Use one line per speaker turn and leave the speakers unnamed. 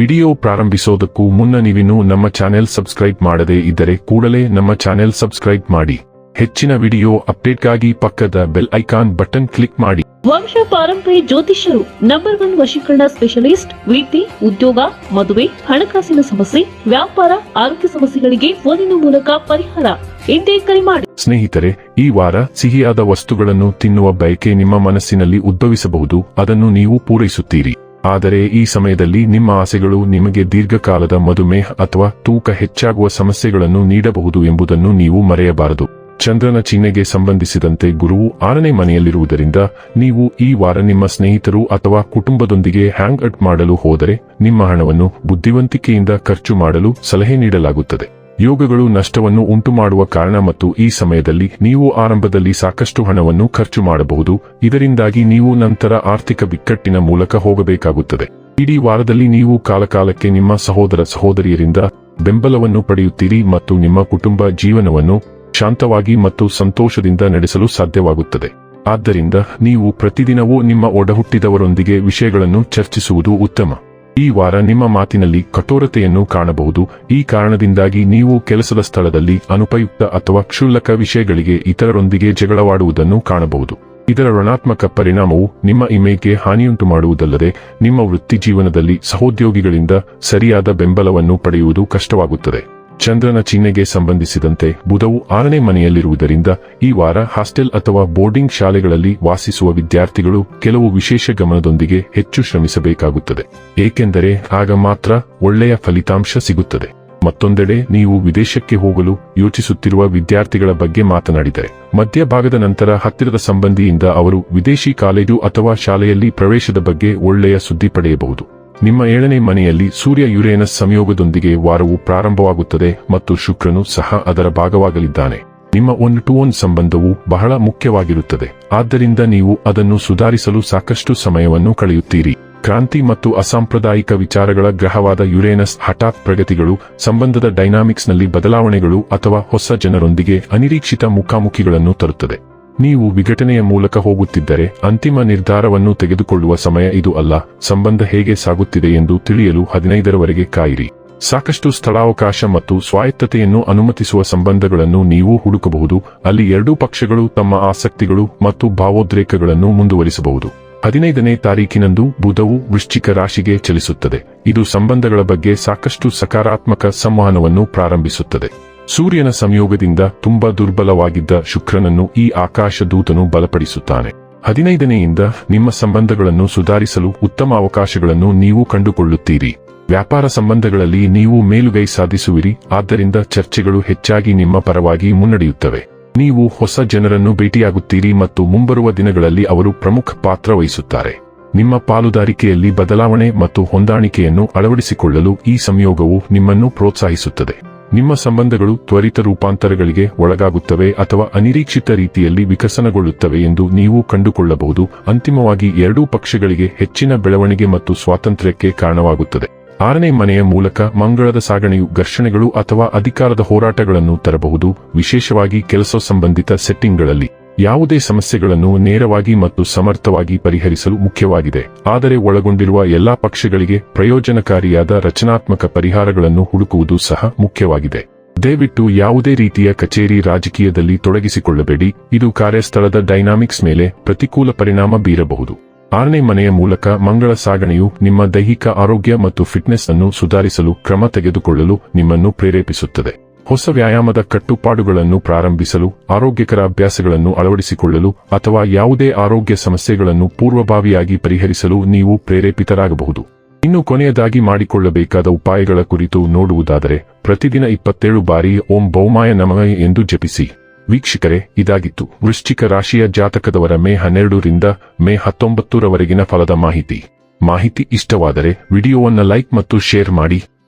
Video ಪ್ರಾರಂಭಿಸೋದಕ್ಕೂ ಮುನ್ನ ನೀವಿನ್ನೂ ನಮ್ಮ ಚಾನೆಲ್ ಸಬ್ಸ್ಕ್ರೈಬ್ ಮಾಡದೇ ಇದ್ದರೆ ಕೂಡಲೇ ನಮ್ಮ ಚಾನೆಲ್ ಸಬ್ಸ್ಕ್ರೈಬ್ ಮಾಡಿ. ಹೆಚ್ಚಿನ ವಿಡಿಯೋ ಅಪ್ಡೇಟ್ಗಾಗಿ ಪಕ್ಕದ ಬೆಲ್ ಐಕಾನ್ ಬಟನ್ ಕ್ಲಿಕ್ ಮಾಡಿ.
ವಂಶ ಪಾರಂಪರಿ ಜ್ಯೋತಿಷ್ಯರು ನಂಬರ್ ಒನ್ ವಶೀಕರಣ ಸ್ಪೆಷಲಿಸ್ಟ್ ವಿದ್ಯೆ ಉದ್ಯೋಗ ಮದುವೆ ಹಣಕಾಸಿನ ಸಮಸ್ಯೆ ವ್ಯಾಪಾರ ಆರೋಗ್ಯ ಸಮಸ್ಯೆಗಳಿಗೆ ಫೋನಿನ ಮೂಲಕ ಪರಿಹಾರ ಇಂದೇ ಕರೆ ಮಾಡಿ.
ಸ್ನೇಹಿತರೆ ಈ ವಾರ ಸಿಹಿಯಾದ ವಸ್ತುಗಳನ್ನು ತಿನ್ನುವ ಬಯಕೆ ನಿಮ್ಮ ಮನಸ್ಸಿನಲ್ಲಿ ಉದ್ಭವಿಸಬಹುದು ಅದನ್ನು ನೀವು ಪೂರೈಸುತ್ತೀರಿ. ಆದರೆ ಈ ಸಮಯದಲ್ಲಿ ನಿಮ್ಮ ಆಸೆಗಳು ನಿಮಗೆ ದೀರ್ಘಕಾಲದ ಮಧುಮೇಹ ಅಥವಾ ತೂಕ ಹೆಚ್ಚಾಗುವ ಸಮಸ್ಯೆಗಳನ್ನು ನೀಡಬಹುದು ಎಂಬುದನ್ನು ನೀವು ಮರೆಯಬಾರದು. ಚಂದ್ರನ ಚಿಹ್ನೆಗೆ ಸಂಬಂಧಿಸಿದಂತೆ ಗುರುವು ಆರನೇ ಮನೆಯಲ್ಲಿರುವುದರಿಂದ ನೀವು ಈ ವಾರ ನಿಮ್ಮ ಸ್ನೇಹಿತರು ಅಥವಾ ಕುಟುಂಬದೊಂದಿಗೆ ಹ್ಯಾಂಗ್ ಔಟ್ ಮಾಡಲು ಹೋದರೆ ನಿಮ್ಮ ಹಣವನ್ನು ಬುದ್ಧಿವಂತಿಕೆಯಿಂದ ಖರ್ಚು ಮಾಡಲು ಸಲಹೆ ನೀಡಲಾಗುತ್ತದೆ. ಯೋಗಗಳು ನಷ್ಟವನ್ನು ಉಂಟುಮಾಡುವ ಕಾರಣ ಮತ್ತು ಈ ಸಮಯದಲ್ಲಿ ನೀವು ಆರಂಭದಲ್ಲಿ ಸಾಕಷ್ಟು ಹಣವನ್ನು ಖರ್ಚು ಮಾಡಬಹುದು. ಇದರಿಂದಾಗಿ ನೀವು ನಂತರ ಆರ್ಥಿಕ ಬಿಕ್ಕಟ್ಟಿನ ಮೂಲಕ ಹೋಗಬೇಕಾಗುತ್ತದೆ. ಇಡೀ ವಾರದಲ್ಲಿ ನೀವು ಕಾಲಕಾಲಕ್ಕೆ ನಿಮ್ಮ ಸಹೋದರ ಸಹೋದರಿಯರಿಂದ ಬೆಂಬಲವನ್ನು ಪಡೆಯುತ್ತೀರಿ ಮತ್ತು ನಿಮ್ಮ ಕುಟುಂಬ ಜೀವನವನ್ನು ಶಾಂತವಾಗಿ ಮತ್ತು ಸಂತೋಷದಿಂದ ನಡೆಸಲು ಸಾಧ್ಯವಾಗುತ್ತದೆ. ಆದ್ದರಿಂದ ನೀವು ಪ್ರತಿದಿನವೂ ನಿಮ್ಮ ಒಡಹುಟ್ಟಿದವರೊಂದಿಗೆ ವಿಷಯಗಳನ್ನು ಚರ್ಚಿಸುವುದು ಉತ್ತಮ. ಈ ವಾರ ನಿಮ್ಮ ಮಾತಿನಲ್ಲಿ ಕಠೋರತೆಯನ್ನು ಕಾಣಬಹುದು. ಈ ಕಾರಣದಿಂದಾಗಿ ನೀವು ಕೆಲಸದ ಸ್ಥಳದಲ್ಲಿ ಅನುಪಯುಕ್ತ ಅಥವಾ ಕ್ಷುಲ್ಲಕ ವಿಷಯಗಳಿಗೆ ಇತರರೊಂದಿಗೆ ಜಗಳವಾಡುವುದನ್ನು ಕಾಣಬಹುದು. ಇದರ ಋಣಾತ್ಮಕ ಪರಿಣಾಮವು ನಿಮ್ಮ ಇಮೇಜ್ಗೆ ಹಾನಿಯುಂಟು ಮಾಡುವುದಲ್ಲದೆ ನಿಮ್ಮ ವೃತ್ತಿ ಜೀವನದಲ್ಲಿ ಸಹೋದ್ಯೋಗಿಗಳಿಂದ ಸರಿಯಾದ ಬೆಂಬಲವನ್ನು ಪಡೆಯುವುದು ಕಷ್ಟವಾಗುತ್ತದೆ. ಚಂದ್ರನ ಚಿಹ್ನೆಗೆ ಸಂಬಂಧಿಸಿದಂತೆ ಬುಧವು ಆರನೇ ಮನೆಯಲ್ಲಿರುವುದರಿಂದ ಈ ವಾರ ಹಾಸ್ಟೆಲ್ ಅಥವಾ ಬೋರ್ಡಿಂಗ್ ಶಾಲೆಗಳಲ್ಲಿ ವಾಸಿಸುವ ವಿದ್ಯಾರ್ಥಿಗಳು ಕೆಲವು ವಿಶೇಷ ಗಮನದೊಂದಿಗೆ ಹೆಚ್ಚು ಶ್ರಮಿಸಬೇಕಾಗುತ್ತದೆ. ಏಕೆಂದರೆ ಆಗ ಮಾತ್ರ ಒಳ್ಳೆಯ ಫಲಿತಾಂಶ ಸಿಗುತ್ತದೆ. ಮತ್ತೊಂದೆಡೆ ನೀವು ವಿದೇಶಕ್ಕೆ ಹೋಗಲು ಯೋಚಿಸುತ್ತಿರುವ ವಿದ್ಯಾರ್ಥಿಗಳ ಬಗ್ಗೆ ಮಾತನಾಡಿದರೆ. ಮಧ್ಯಭಾಗದ ನಂತರ ಹತ್ತಿರದ ಸಂಬಂಧಿಯಿಂದ ಅವರು ವಿದೇಶಿ ಕಾಲೇಜು ಅಥವಾ ಶಾಲೆಯಲ್ಲಿ ಪ್ರವೇಶದ ಬಗ್ಗೆ ಒಳ್ಳೆಯ ಸುದ್ದಿ ಪಡೆಯಬಹುದು. ನಿಮ್ಮ ಏಳನೇ ಮನೆಯಲ್ಲಿ ಸೂರ್ಯ ಯುರೇನಸ್ ಸಂಯೋಗದೊಂದಿಗೆ ವಾರವು ಪ್ರಾರಂಭವಾಗುತ್ತದೆ ಮತ್ತು ಶುಕ್ರನು ಸಹ ಅದರ ಭಾಗವಾಗಲಿದ್ದಾನೆ. ನಿಮ್ಮ ಒನ್ ಟು ಒನ್ ಸಂಬಂಧವು ಬಹಳ ಮುಖ್ಯವಾಗಿರುತ್ತದೆ. ಆದ್ದರಿಂದ ನೀವು ಅದನ್ನು ಸುಧಾರಿಸಲು ಸಾಕಷ್ಟು ಸಮಯವನ್ನು ಕಳೆಯುತ್ತೀರಿ. ಕ್ರಾಂತಿ ಮತ್ತು ಅಸಾಂಪ್ರದಾಯಿಕ ವಿಚಾರಗಳ ಗ್ರಹವಾದ ಯುರೇನಸ್ ಹಠಾತ್ ಪ್ರಗತಿಗಳು, ಸಂಬಂಧದ ಡೈನಾಮಿಕ್ಸ್ನಲ್ಲಿ ಬದಲಾವಣೆಗಳು ಅಥವಾ ಹೊಸ ಜನರೊಂದಿಗೆ ಅನಿರೀಕ್ಷಿತ ಮುಖಾಮುಖಿಗಳನ್ನು ತರುತ್ತದೆ. ನೀವು ವಿಘಟನೆಯ ಮೂಲಕ ಹೋಗುತ್ತಿದ್ದರೆ ಅಂತಿಮ ನಿರ್ಧಾರವನ್ನು ತೆಗೆದುಕೊಳ್ಳುವ ಸಮಯ ಇದು ಅಲ್ಲ. ಸಂಬಂಧ ಹೇಗೆ ಸಾಗುತ್ತಿದೆ ಎಂದು ತಿಳಿಯಲು ಹದಿನೈದರವರೆಗೆ ಕಾಯಿರಿ. ಸಾಕಷ್ಟು ಸ್ಥಳಾವಕಾಶ ಮತ್ತು ಸ್ವಾಯತ್ತತೆಯನ್ನು ಅನುಮತಿಸುವ ಸಂಬಂಧಗಳನ್ನು ನೀವು ಹುಡುಕಬಹುದು. ಅಲ್ಲಿ ಎರಡೂ ಪಕ್ಷಗಳು ತಮ್ಮ ಆಸಕ್ತಿಗಳು ಮತ್ತು ಭಾವೋದ್ರೇಕಗಳನ್ನು ಮುಂದುವರಿಸಬಹುದು. ಹದಿನೈದನೇ ತಾರೀಖಿನಂದು ಬುಧವು ವೃಶ್ಚಿಕ ರಾಶಿಗೆ ಚಲಿಸುತ್ತದೆ. ಇದು ಸಂಬಂಧಗಳ ಬಗ್ಗೆ ಸಾಕಷ್ಟು ಸಕಾರಾತ್ಮಕ ಸಂವಹನವನ್ನು ಪ್ರಾರಂಭಿಸುತ್ತದೆ. ಸೂರ್ಯನ ಸಂಯೋಗದಿಂದ ತುಂಬಾ ದುರ್ಬಲವಾಗಿದ್ದ ಶುಕ್ರನನ್ನು ಈ ಆಕಾಶ ದೂತನು ಬಲಪಡಿಸುತ್ತಾನೆ. ಹದಿನೈದನೆಯಿಂದ ನಿಮ್ಮ ಸಂಬಂಧಗಳನ್ನು ಸುಧಾರಿಸಲು ಉತ್ತಮ ಅವಕಾಶಗಳನ್ನು ನೀವು ಕಂಡುಕೊಳ್ಳುತ್ತೀರಿ. ವ್ಯಾಪಾರ ಸಂಬಂಧಗಳಲ್ಲಿ ನೀವು ಮೇಲುಗೈ ಸಾಧಿಸುವಿರಿ, ಆದ್ದರಿಂದ ಚರ್ಚೆಗಳು ಹೆಚ್ಚಾಗಿ ನಿಮ್ಮ ಪರವಾಗಿ ಮುನ್ನಡೆಯುತ್ತವೆ. ನೀವು ಹೊಸ ಜನರನ್ನು ಭೇಟಿಯಾಗುತ್ತೀರಿ ಮತ್ತು ಮುಂಬರುವ ದಿನಗಳಲ್ಲಿ ಅವರು ಪ್ರಮುಖ ಪಾತ್ರ ವಹಿಸುತ್ತಾರೆ. ನಿಮ್ಮ ಪಾಲುದಾರಿಕೆಯಲ್ಲಿ ಬದಲಾವಣೆ ಮತ್ತು ಹೊಂದಾಣಿಕೆಯನ್ನು ಅಳವಡಿಸಿಕೊಳ್ಳಲು ಈ ಸಂಯೋಗವು ನಿಮ್ಮನ್ನು ಪ್ರೋತ್ಸಾಹಿಸುತ್ತದೆ. ನಿಮ್ಮ ಸಂಬಂಧಗಳು ತ್ವರಿತ ರೂಪಾಂತರಗಳಿಗೆ ಒಳಗಾಗುತ್ತವೆ ಅಥವಾ ಅನಿರೀಕ್ಷಿತ ರೀತಿಯಲ್ಲಿ ವಿಕಸನಗೊಳ್ಳುತ್ತವೆ ಎಂದು ನೀವು ಕಂಡುಕೊಳ್ಳಬಹುದು. ಅಂತಿಮವಾಗಿ ಎರಡೂ ಪಕ್ಷಗಳಿಗೆ ಹೆಚ್ಚಿನ ಬೆಳವಣಿಗೆ ಮತ್ತು ಸ್ವಾತಂತ್ರ್ಯಕ್ಕೆ ಕಾರಣವಾಗುತ್ತದೆ. ಆರನೇ ಮನೆಯ ಮೂಲಕ ಮಂಗಳದ ಸಾಗಣೆಯು ಘರ್ಷಣೆಗಳು ಅಥವಾ ಅಧಿಕಾರದ ಹೋರಾಟಗಳನ್ನು ತರಬಹುದು. ವಿಶೇಷವಾಗಿ ಕೆಲಸ ಸಂಬಂಧಿತ ಸೆಟ್ಟಿಂಗ್ಗಳಲ್ಲಿ ಯಾವುದೇ ಸಮಸ್ಯೆಗಳನ್ನು ನೇರವಾಗಿ ಮತ್ತು ಸಮರ್ಥವಾಗಿ ಪರಿಹರಿಸಲು ಮುಖ್ಯವಾಗಿದೆ. ಆದರೆ ಒಳಗೊಂಡಿರುವ ಎಲ್ಲಾ ಪಕ್ಷಗಳಿಗೆ ಪ್ರಯೋಜನಕಾರಿಯಾದ ರಚನಾತ್ಮಕ ಪರಿಹಾರಗಳನ್ನು ಹುಡುಕುವುದು ಸಹ ಮುಖ್ಯವಾಗಿದೆ. ದಯವಿಟ್ಟು ಯಾವುದೇ ರೀತಿಯ ಕಚೇರಿ ರಾಜಕೀಯದಲ್ಲಿ ತೊಡಗಿಸಿಕೊಳ್ಳಬೇಡಿ. ಇದು ಕಾರ್ಯಸ್ಥಳದ ಡೈನಾಮಿಕ್ಸ್ ಮೇಲೆ ಪ್ರತಿಕೂಲ ಪರಿಣಾಮ ಬೀರಬಹುದು. ಆರನೇ ಮನೆಯ ಮೂಲಕ ಮಂಗಳ ಸಾಗಣೆಯು ನಿಮ್ಮ ದೈಹಿಕ ಆರೋಗ್ಯ ಮತ್ತು ಫಿಟ್ನೆಸ್ ಅನ್ನು ಸುಧಾರಿಸಲು ಕ್ರಮ ತೆಗೆದುಕೊಳ್ಳಲು ನಿಮ್ಮನ್ನು ಪ್ರೇರೇಪಿಸುತ್ತದೆ. ಹೊಸ ವ್ಯಾಯಾಮದ ಕಟ್ಟುಪಾಡುಗಳನ್ನು ಪ್ರಾರಂಭಿಸಲು, ಆರೋಗ್ಯಕರ ಅಭ್ಯಾಸಗಳನ್ನು ಅಳವಡಿಸಿಕೊಳ್ಳಲು ಅಥವಾ ಯಾವುದೇ ಆರೋಗ್ಯ ಸಮಸ್ಯೆಗಳನ್ನು ಪೂರ್ವಭಾವಿಯಾಗಿ ಪರಿಹರಿಸಲು ನೀವು ಪ್ರೇರೇಪಿತರಾಗಬಹುದು. ಇನ್ನು ಕೊನೆಯದಾಗಿ ಮಾಡಿಕೊಳ್ಳಬೇಕಾದ ಉಪಾಯಗಳ ಕುರಿತು ನೋಡುವುದಾದರೆ, ಪ್ರತಿದಿನ ಇಪ್ಪತ್ತೇಳು ಬಾರಿ ಓಂ ಬೌಮಾಯ ನಮಃ ಎಂದು ಜಪಿಸಿ. ವೀಕ್ಷಕರೇ, ಇದಾಗಿತ್ತು. ವೃಶ್ಚಿಕ ರಾಶಿಯ ಜಾತಕದವರ ಮೇ ಹನ್ನೆರಡರಿಂದ ಮೇ ಹತ್ತೊಂಬತ್ತರವರೆಗಿನ ಫಲದ ಮಾಹಿತಿ. ಮಾಹಿತಿ ಇಷ್ಟವಾದರೆ ವಿಡಿಯೋವನ್ನು ಲೈಕ್ ಮತ್ತು ಶೇರ್ ಮಾಡಿ.